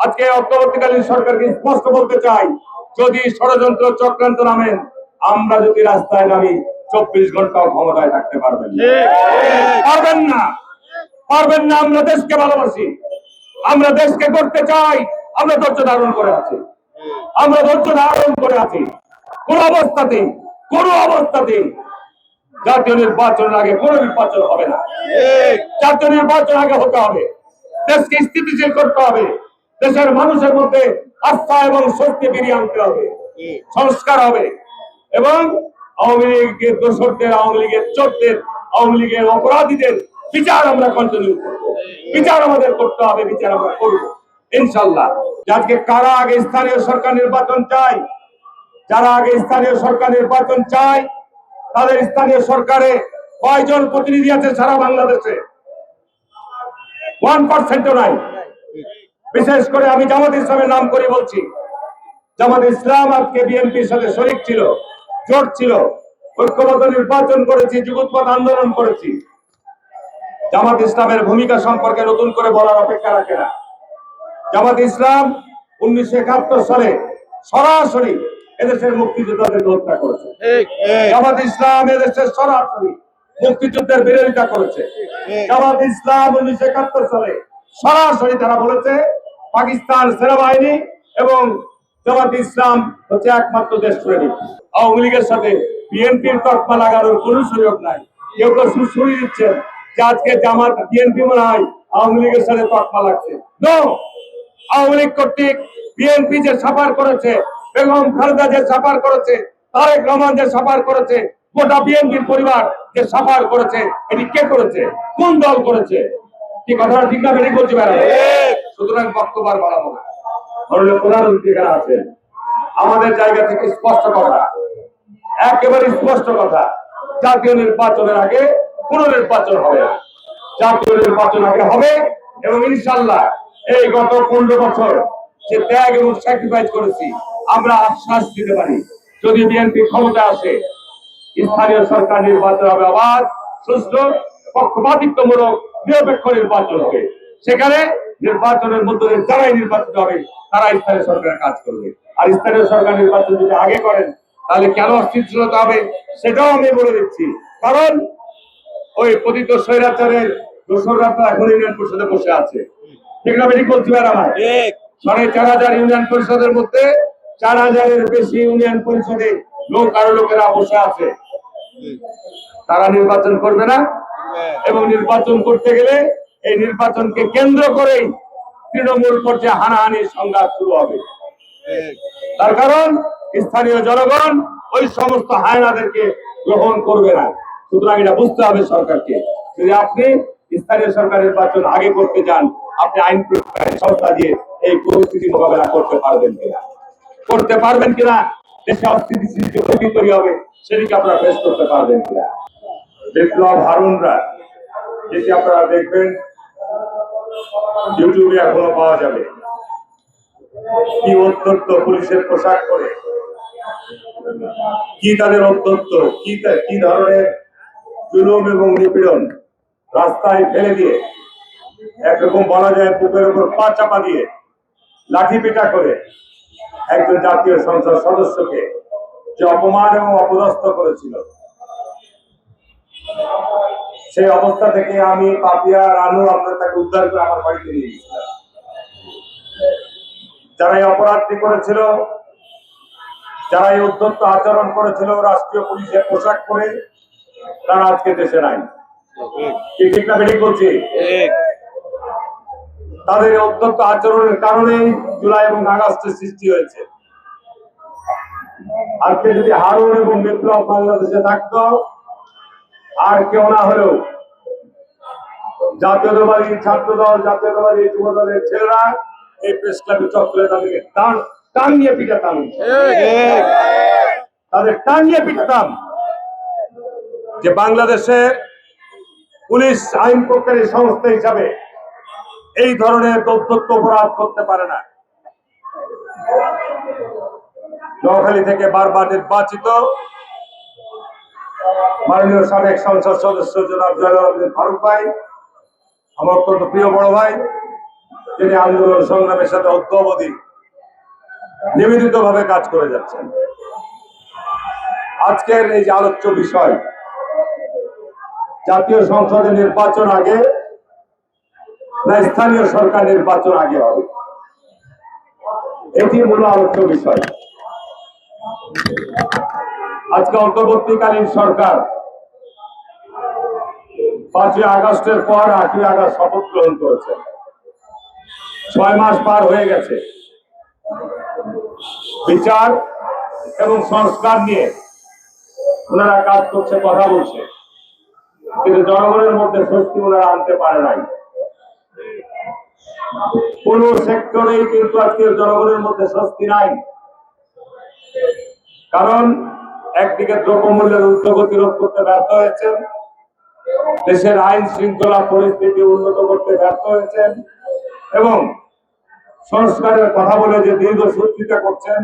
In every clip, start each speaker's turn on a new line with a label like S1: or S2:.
S1: আজকে অন্তর্বর্তীকালীন সরকারকে স্পষ্ট বলতে চাই যদি ষড়যন্ত্র চক্রান্ত নামেন আমরা যদি রাস্তায় নামি চব্বিশ ঘন্টাও ক্ষমতায় থাকতে পারবেন পারবেন না। পারবেন না আমরা দেশকে ভালোবাসি। আমরা দেশকে করতে চাই। আমরা ধৈর্য ধারণ করে আছি। আমরা ধৈর্য ধারণ করে আছি। কোন অবস্থাতে কোন অবস্থাতেই জাতীয় নির্বাচনের আগে কোন নির্বাচন হবে না। জাতীয় নির্বাচন আগে হতে হবে। দেশকে স্থিতিশীল করতে হবে। দেশের মানুষের মধ্যে আস্থা এবং শক্তি ফিরিয়ে আনতে হবে। সংস্কার হবে। এবং আওয়ামী লীগের দোষরদের আওয়ামী লীগের চোরদের আওয়ামী লীগের অপরাধীদের বিচার আমরা কন্টিনিউ করব। বিচার আমাদের করতে হবে বিচার আমরা করব। ইনশাল্লাহ আজকে কারা আগে স্থানীয় সরকার নির্বাচন চাই যারা আগে স্থানীয় সরকার নির্বাচন চায় তাদের স্থানীয় সরকারে কয়জন প্রতিনিধি আছে সারা বাংলাদেশে? ওয়ান পার্সেন্টও নাই। বিশেষ করে আমি জামাত ইসলামের নাম করে বলছি। জামাত ইসলাম আজকে বিএনপির সাথে শরিক ছিল জোট ছিল ঐক্যবদ্ধ নির্বাচন করেছি যুগোৎপাত আন্দোলন করেছি। জামাত ইসলামের ভূমিকা সম্পর্কে নতুন করে বলার অপেক্ষা রাখে না। জামাত ইসলাম উনিশশো একাত্তর সালে সরাসরি এদেশের মুক্তিযোদ্ধাদের হত্যা করেছে। জামাত ইসলাম এদেশের সরাসরি মুক্তিযুদ্ধের বিরোধিতা করেছে। জামাত ইসলাম উনিশশো একাত্তর সালে সরাসরি তারা বলেছে পাকিস্তান সেনাবাহিনী এবং জামাত ইসলাম হচ্ছে একমাত্র দেশ প্রেমিক আওয়ামী লীগের সাথে বিএনপির তকমা লাগানোর কোন সুযোগ নাই। কেউ কেউ শুরু দিচ্ছেন যে আজকে জামাত বিএনপি মনে হয় আওয়ামী লীগের সাথে তকমা লাগছে। আওয়ামী লীগ কর্তৃক বিএনপি যে সাফার করেছে, বেগম খালেদা যে সাফার করেছে, তারেক রহমান যে সাফার করেছে, গোটা বিএনপির পরিবার যে সাফার করেছে, এটি কে করেছে? কোন দল করেছে? কি কথাটা ঠিক না বেরিয়ে বলছি ম্যাডাম সুতরাং বক্তব্য বাড়াবো না। ধরলে প্রধান অতিথিরা আছেন আমাদের জায়গা থেকে স্পষ্ট কথা। একেবারে স্পষ্ট কথা। জাতীয় নির্বাচনের আগে কোন নির্বাচন হবে জাতীয় নির্বাচন আগে হবে এবং ইনশাল্লাহ এই গত পনেরো বছর যে ত্যাগ এবং স্যাক্রিফাইস করেছি, আমরা আশ্বাস দিতে পারি। যদি বিএনপি ক্ষমতা আসে, স্থানীয় সরকার নির্বাচন হবে আবার সুস্থ পক্ষপাতিত্বমূলক, নিরপেক্ষ নির্বাচন হবে। সেখানে নির্বাচনের মধ্যে যারাই নির্বাচিত হবে তারা স্থানীয় সরকারের কাজ করবে। আর স্থানীয় সরকার নির্বাচন যদি আগে করেন তাহলে কেন অস্থিতিশীলতা হবে সেটাও আমি বলে দিচ্ছি। কারণ ওই পতিত স্বৈরাচারের দোসররা তো এখন ইউনিয়ন পরিষদে বসে আছে। ঠিক না বেশি বলছি ম্যাডাম সাড়ে চার হাজার ইউনিয়ন পরিষদের মধ্যে চার হাজারের বেশি ইউনিয়ন পরিষদে লোক আরও লোকেরা বসে আছে। তারা নির্বাচন করবে না। এবং নির্বাচন করতে গেলে এই নির্বাচনকে কেন্দ্র করেই তৃণমূল পর্যায়ে হানাহানির সংঘাত শুরু হবে। তার কারণ, স্থানীয় জনগণ ওই সমস্ত হায়নাদেরকে গ্রহণ করবে না। সুতরাং এটা বুঝতে হবে সরকারকে। যদি আপনি স্থানীয় সরকার নির্বাচন আগে করতে চান, আপনি আইন প্রয়োগকারী সংস্থা দিয়ে এই পরিস্থিতি মোকাবেলা করতে পারবেন কিনা? করতে পারবেন কিনা? দেশে অস্থিতিশীল যে ক্ষতি তৈরি হবে সেদিকে আপনারা ফেস করতে পারবেন কিনা? বিপ্লব হারুনরা, যেটি আপনারা দেখবেন ইউটিউবে এখনও পাওয়া যাবে। কি অত্যন্ত পুলিশের পোশাক পরে? কি তাদের অত্যন্ত কি কি ধরনের জুলুম এবং নিপীড়ন রাস্তায় ফেলে দিয়ে, একরকম বলা যায় বুকের উপর পা চাপা দিয়ে, লাঠি পিটা করে একজন জাতীয় সংসদ সদস্যকে যে অপমান এবং অপদস্থ করেছিল? সেই অবস্থা থেকে আমি পাপিয়া রানু আমরা তাকে উদ্ধার করে আমার বাড়িতে নিয়ে গেছিলাম। যারা এই অপরাধটি করেছিল যারা এই উদ্ধত্ত আচরণ করেছিল রাষ্ট্রীয় পুলিশের পোশাক পরে তারা আজকে দেশে নাই। ঠিক না বেরিয়ে বলছি? তাদের অত্যন্ত আচরণের কারণে জুলাই এবং আগস্টের সৃষ্টি হয়েছে। আজকে যদি হারুন এবং বিপ্লব বাংলাদেশে থাকতো আর কেউ না হলেও জাতীয়তাবাদী ছাত্র দল জাতীয়তাবাদী যুব দলের ছেলেরা এই প্রেস ক্লাবের চত্বরে তাদেরকে টান নিয়ে পিটাতাম তাদের টান নিয়ে পিটাতাম যে বাংলাদেশে পুলিশ আইন প্রকারী সংস্থা হিসাবে এই ধরনের দৌত্যত্ব অপরাধ করতে পারে না। নোয়াখালী থেকে বারবার নির্বাচিত মাননীয় সাবেক সংসদ সদস্য জনাব জয়নাল ফারুক ভাই, আমার অত্যন্ত প্রিয় বড় ভাই তিনি আন্দোলন সংগ্রামের সাথে অদ্যবধি নিবেদিত ভাবে কাজ করে যাচ্ছেন। আজকের এই যে আলোচ্য বিষয়, জাতীয় সংসদে নির্বাচন আগে না স্থানীয় সরকার নির্বাচন আগে হবে? এটি মূল আলোচ্য বিষয়। আজকে অন্তর্বর্তীকালীন সরকার পাঁচই আগস্টের পর আটই আগস্ট শপথ গ্রহণ করেছে। ছয় মাস পার হয়ে গেছে। বিচার এবং সংস্কার নিয়ে ওনারা কাজ করছে, কথা বলছে। কিন্তু জনগণের মধ্যে স্বস্তি ওনারা আনতে পারে নাই। কোন সেক্টরেই কিন্তু আজকে জনগণের মধ্যে স্বস্তি নাই। কারণ একদিকে দ্রব্যমূল্যের ঊর্ধ্বগতি রোধ করতে ব্যর্থ হয়েছেন। দেশের আইন শৃঙ্খলা পরিস্থিতি উন্নত করতে ব্যর্থ হয়েছেন এবং সংস্কারের কথা বলে যে দীর্ঘ সূত্রিতা করছেন,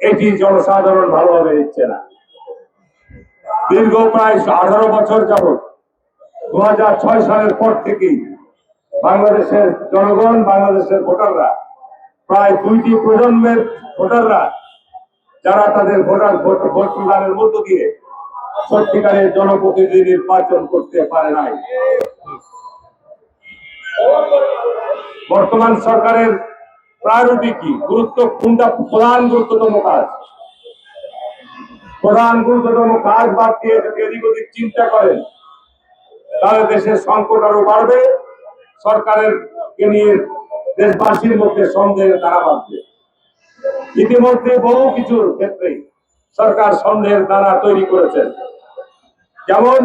S1: এটি জনসাধারণ ভালোভাবে দিচ্ছে না। দীর্ঘ প্রায় আঠারো বছর যাবৎ দু হাজার ছয় সালের পর থেকেই বাংলাদেশের জনগণ, বাংলাদেশের ভোটাররা, প্রায় দুইটি প্রজন্মের ভোটাররা যারা তাদের ভোটার ভোট মধ্য দিয়ে সত্যিকারের জনপ্রতিনিধি নির্বাচন করতে পারে নাই। বর্তমান সরকারের প্রায়োরিটি কি? গুরুত্ব কোনটা? প্রধান গুরুত্বতম কাজ। প্রধান গুরুত্বতম কাজ বাদ দিয়ে যদি এদিক ওদিক চিন্তা করেন, তাহলে দেশের সংকট আরও বাড়বে, সরকারের কে নিয়ে দেশবাসীর মধ্যে সন্দেহের দ্বারা বাড়বে ইতিমধ্যে বহু কিছুর ক্ষেত্রে সরকার সন্দেহের দ্বারা তৈরি করেছেন। যেমন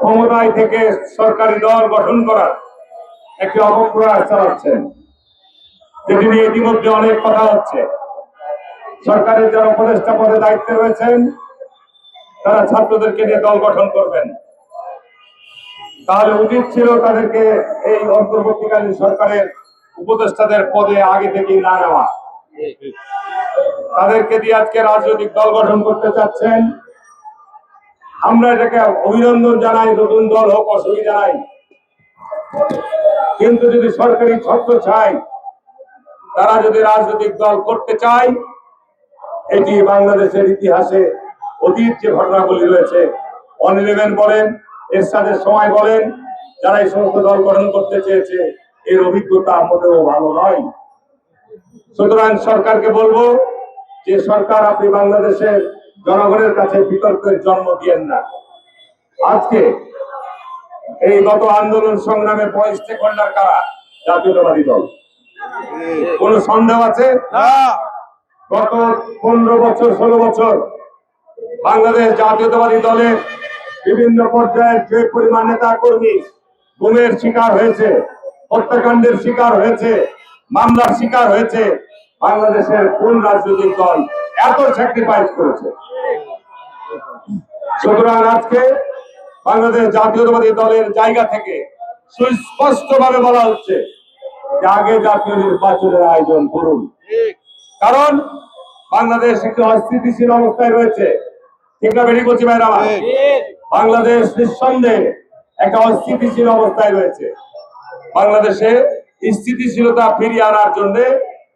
S1: ক্ষমতায় থেকে সরকারি দল গঠন করার একটি অপপ্রয়াস চালাচ্ছেন যেটি নিয়ে ইতিমধ্যে অনেক কথা হচ্ছে। সরকারের যারা উপদেষ্টা পদে দায়িত্বে রয়েছেন, তারা ছাত্রদেরকে নিয়ে দল গঠন করবেন। তাহলে উচিত ছিল তাদেরকে এই অন্তর্বর্তীকালীন সরকারের উপদেষ্টাদের পদে আগে থেকেই না নেওয়া। তাদেরকে দিয়ে আজকে রাজনৈতিক দল গঠন করতে চাচ্ছেন। আমরা এটাকে অভিনন্দন জানাই, নতুন দল হোক, অসুবিধা নাই। কিন্তু যদি সরকারি ছত্র চাই তারা যদি রাজনৈতিক দল করতে চায়, এটি বাংলাদেশের ইতিহাসে অতীত যে ঘটনাগুলি রয়েছে ওয়ান ইলেভেন বলেন, এরশাদের সময় বলেন, যারা এই সমস্ত দল গঠন করতে চেয়েছে, এর অভিজ্ঞতা মোটেও ভালো নয়। সুতরাং সরকারকে বলব যে সরকার আপনি বাংলাদেশের জনগণের কাছে বিতর্কের জন্ম দিয়েন না। আজকে এই গত আন্দোলন সংগ্রামে স্টেক হোল্ডার কারা? জাতীয়তাবাদী দল। কোন সন্দেহ আছে? গত পনেরো বছর ষোলো বছর বাংলাদেশ জাতীয়তাবাদী দলের বিভিন্ন পর্যায়ের যে পরিমাণ নেতা কর্মী গুমের শিকার হয়েছে হত্যাকাণ্ডের শিকার হয়েছে মামলার শিকার হয়েছে বাংলাদেশের কোন রাজনৈতিক দল এত স্যাক্রিফাইস করেছে? সুতরাং আজকে বাংলাদেশ জাতীয়তাবাদী দলের জায়গা থেকে সুস্পষ্ট ভাবে বলা হচ্ছে যে আগে জাতীয় নির্বাচনের আয়োজন করুন। কারণ বাংলাদেশ একটি অস্থিতিশীল অবস্থায় রয়েছে। ঠিক না বেরিয়ে বলছি ভাইরা বাংলাদেশ নিঃসন্দেহে একটা অস্থিতিশীল অবস্থায় রয়েছে। বাংলাদেশে স্থিতিশীলতা ফিরিয়ে আনার জন্য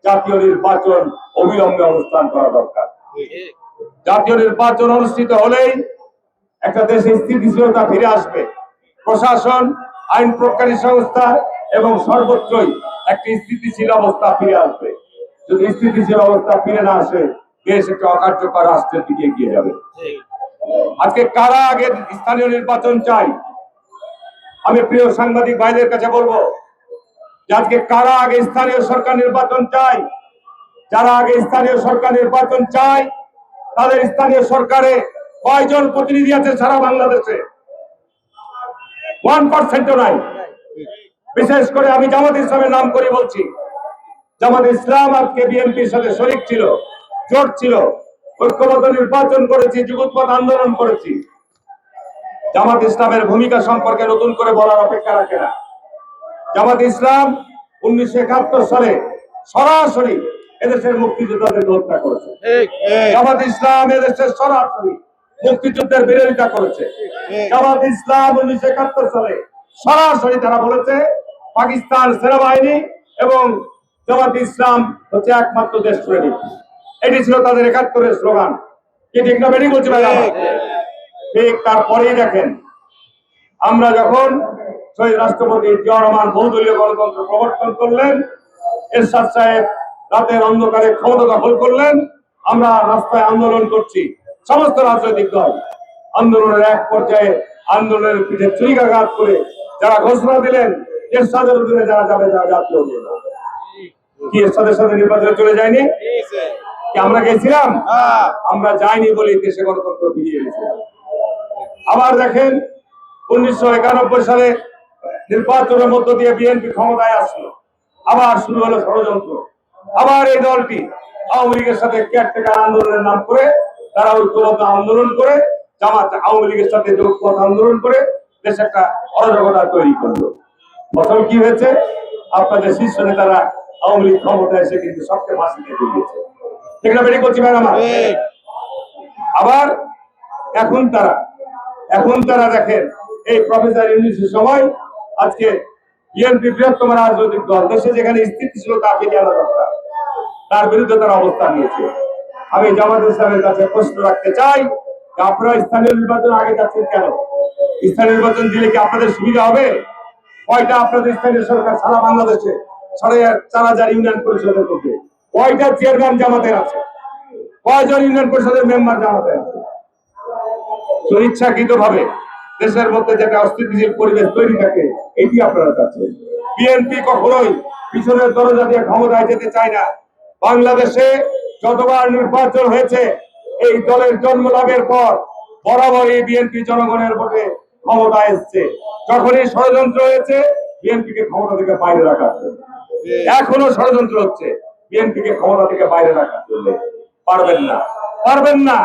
S1: জাতীয় নির্বাচন অবিলম্বে অনুষ্ঠান করা দরকার। জাতীয় নির্বাচন অনুষ্ঠিত হলেই একটা দেশে স্থিতিশীলতা ফিরে আসবে। প্রশাসন, আইন প্রকারী সংস্থা এবং সর্বত্রই একটি স্থিতিশীল অবস্থা ফিরে আসবে। যদি স্থিতিশীল অবস্থা ফিরে না আসে, দেশ একটি অকার্যকর রাষ্ট্রের দিকে এগিয়ে যাবে। আজকে কারা আগে স্থানীয় নির্বাচন চাই আমি প্রিয় সাংবাদিক ভাইদের কাছে বলব আজকে কারা আগে স্থানীয় সরকার নির্বাচন চাই যারা আগে স্থানীয় সরকার নির্বাচন চায়, তাদের স্থানীয় সরকারে কয়জন প্রতিনিধি আছে সারা বাংলাদেশে? ওয়ান পার্সেন্টও নাই। বিশেষ করে আমি জামাত ইসলামের নাম করে বলছি। জামাত ইসলাম আজকে বিএনপির সাথে শরিক ছিল, জোট ছিল, ঐক্যবদ্ধ নির্বাচন করেছি যুগোৎপাত আন্দোলন করেছি। জামাত ইসলামের ভূমিকা সম্পর্কে নতুন করে বলার অপেক্ষা রাখে না। জামাত ইসলাম উনিশশো একাত্তর সালে সরাসরি এদেশের মুক্তিযোদ্ধাদেরকে হত্যা করেছে। জামাত ইসলাম এদেশের সরাসরি মুক্তিযুদ্ধের বিরোধিতা করেছে। জামাত ইসলাম উনিশশো একাত্তর সালে সরাসরি তারা বলেছে পাকিস্তান সেনাবাহিনী এবং জামাত ইসলাম হচ্ছে একমাত্র দেশ প্রেমিক এটি ছিল তাদের একাত্তরের স্লোগান। কি ঠিক না বেরিয়ে বলছি ম্যাডাম ঠিক তারপরেই দেখেন আমরা যখন শহীদ রাষ্ট্রপতি জিয়া বহুদলীয় গণতন্ত্র প্রবর্তন করলেন। এরশাদ সাহেব রাতের অন্ধকারে ক্ষমতা দখল করলেন। আমরা রাস্তায় আন্দোলন করছি, সমস্ত রাজনৈতিক দল। আন্দোলনের এক পর্যায়ে আন্দোলনের পিঠে চুরিকাঘাত করে যারা ঘোষণা দিলেন, এরশাদের অধীনে যারা যাবে যারা জাতীয় কি এরশাদের সাথে নির্বাচনে চলে যায়নি? আমরা গেছিলাম? আমরা যাইনি বলে দেশে গণতন্ত্র ফিরিয়ে আবার দেখেন, উনিশশো একানব্বই সালে নির্বাচনের মধ্য দিয়ে বিএনপি ক্ষমতায় আসলো। আবার শুরু হলো ষড়যন্ত্র। আবার এই দলটি আওয়ামী লীগের সাথে কেয়ারটেকার আন্দোলনের নাম করে, তারা ঐক্যবদ্ধ আন্দোলন করে, জামাত আওয়ামী লীগের সাথে ঐক্যবদ্ধ আন্দোলন করে দেশে একটা অরাজকতা তৈরি করল। বছর কি হয়েছে? আপনাদের শীর্ষ নেতারা আওয়ামী লীগ ক্ষমতায় এসে কিন্তু সবকে ফাঁসিতে দিয়েছে। ঠিক না, বেরিয়ে করছি ম্যাডাম আবার এখন তারা এখন তারা দেখেন, এই প্রফেসর ইউনিসের সময় আজকে বিএনপি বৃহত্তম রাজনৈতিক দল, দেশে যেখানে স্থিতিশীলতা ফিরিয়ে আনা দরকার, তার বিরুদ্ধে তারা অবস্থান নিয়েছে। আমি জামাত ইসলামের কাছে প্রশ্ন রাখতে চাই আপনারা স্থানীয় নির্বাচন আগে যাচ্ছেন কেন? স্থানীয় নির্বাচন দিলে কি আপনাদের সুবিধা হবে? কয়টা আপনাদের স্থানীয় সরকার সারা বাংলাদেশে সাড়ে চার হাজার ইউনিয়ন পরিষদের মধ্যে? কয়টা চেয়ারম্যান জামাতের আছে? কয়জন ইউনিয়ন পরিষদের মেম্বার জামাতের আছে? ইচ্ছাকৃত ভাবে দেশের মধ্যে যেটা অস্থিতিশীল পরিবেশ তৈরি থাকে, এটি আপনারা চাচ্ছেন বিএনপি কখনোই পিছনের দরজা দিয়ে ক্ষমতায় যেতে চায় না। বাংলাদেশে যতবার নির্বাচন হয়েছে, এই দলের জন্ম লাভের পর বরাবরই বিএনপি জনগণের ভোটে ক্ষমতা এসছে। যখনই ষড়যন্ত্র হয়েছে, বিএনপিকে ক্ষমতা থেকে বাইরে জন্য। এখনও ষড়যন্ত্র হচ্ছে, বিএনপিকে ক্ষমতা থেকে বাইরে জন্য পারবেন না পারবেন না।